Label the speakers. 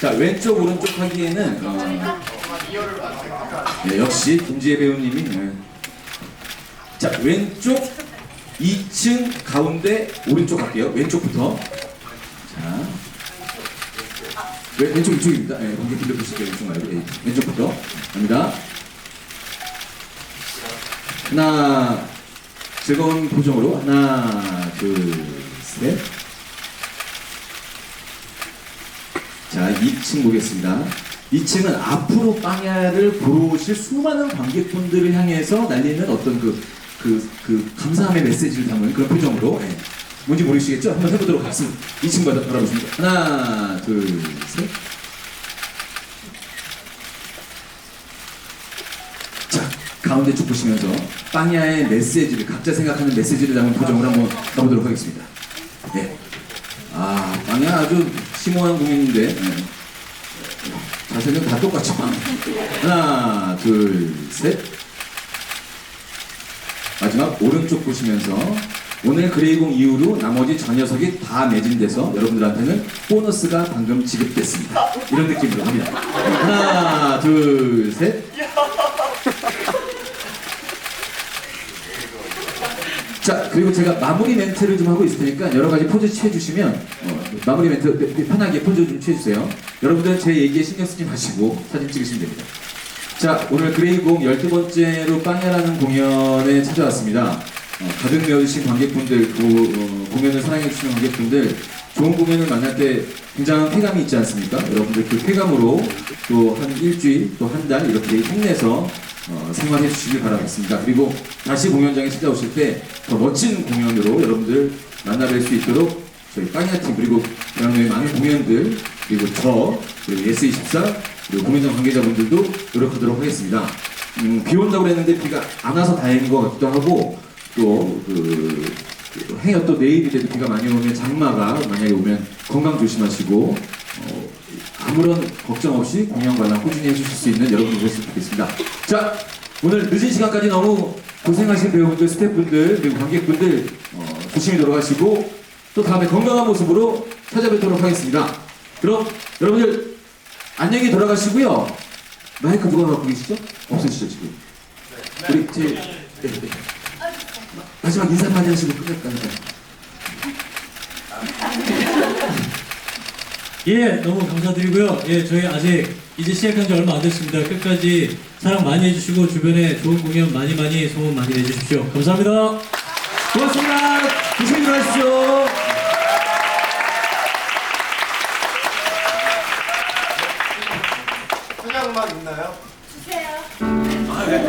Speaker 1: 자 왼쪽 오른쪽 하기에는 어, 네, 역시 김지혜 배우님이 네. 자 왼쪽 2층 가운데 오른쪽 할게요. 왼쪽부터. 자. 왼, 왼쪽 이쪽입니다. 네, 관객분들 보실게요. 왼쪽 말고. 네, 왼쪽부터. 갑니다. 하나 즐거운 표정으로 하나 둘셋 자, 2층 보겠습니다. 2층은 앞으로 빵야를 보러 오실 수많은 관객분들을 향해서 날리는 어떤 그, 그, 그 감사함의 메시지를 담은 그런 표정으로 예. 뭔지 모르시겠죠? 한번 해보도록 하겠습니다. 2층 바라- 바라보십니다. 하나, 둘, 셋. 자, 가운데 쭉 보시면서 빵야의 메시지를 각자 생각하는 메시지를 담은 표정으로 한번 가보도록 하겠습니다. 네. 아, 빵야 아주 심오한 네. 자세는 다 똑같지만 하나, 둘, 셋. 마지막 오른쪽 보시면서 오늘 그레이공 이후로 나머지 전 녀석이 다 매진돼서 여러분들한테는 보너스가 방금 지급됐습니다. 이런 느낌으로 합니다. 하나, 둘, 셋. 자 그리고 제가 마무리 멘트를 좀 하고 있을 테니까 여러 가지 포즈 취해주시면 어, 마무리 멘트 네, 네, 편하게 포즈 좀 취해주세요. 여러분들 제 얘기에 신경 쓰지 마시고 사진 찍으시면 됩니다. 자 오늘 그레이공 12번째로 빵야라는 공연에 찾아왔습니다. 어, 가득 메워주신 관객분들 그 어, 공연을 사랑해주시는 관객분들 좋은 공연을 만날 때 굉장한 쾌감이 있지 않습니까? 여러분들 그 쾌감으로 또 한 일주일 또 한 달 이렇게 힘내서 어, 생활해 주시길 바라겠습니다. 그리고 다시 공연장에 찾아오실 때 더 멋진 공연으로 여러분들 만나뵐 수 있도록 저희 빵야팀 그리고 대학로의 많은 공연들 그리고 저 그리고 예스24 그리고 공연장 관계자분들도 노력하도록 하겠습니다. 음, 비 온다고 그랬는데 비가 안 와서 다행인 것 같기도 하고 또그 해요 또 내일이 돼도 비가 많이 오면 장마가 만약에 오면 건강 조심하시고 어, 아무런 걱정 없이 공연 관람 꾸준히 해주실 수 있는 여러분이 되셨으면 좋겠습니다. 자 오늘 늦은 시간까지 너무 고생하신 배우분들, 스태프분들 그리고 관객분들 어, 조심히 돌아가시고 또 다음에 건강한 모습으로 찾아뵙도록 하겠습니다. 그럼 여러분들 안녕히 돌아가시고요. 마이크 누가 갖고 계시죠? 없으시죠 지금? 우리 제 네, 네. 마지막 인사 많이 하시고 끝낼까요?
Speaker 2: 예, 너무 감사드리고요. 예, 저희 아직 이제 시작한 지 얼마 안 됐습니다. 끝까지 사랑 많이 해주시고 주변에 좋은 공연 많이 많이 소문 많이 내주십시오. 감사합니다.
Speaker 1: 고맙습니다. 고생들 하십시오
Speaker 3: 소장 음악 있나요?
Speaker 4: 주세요. 아, 네.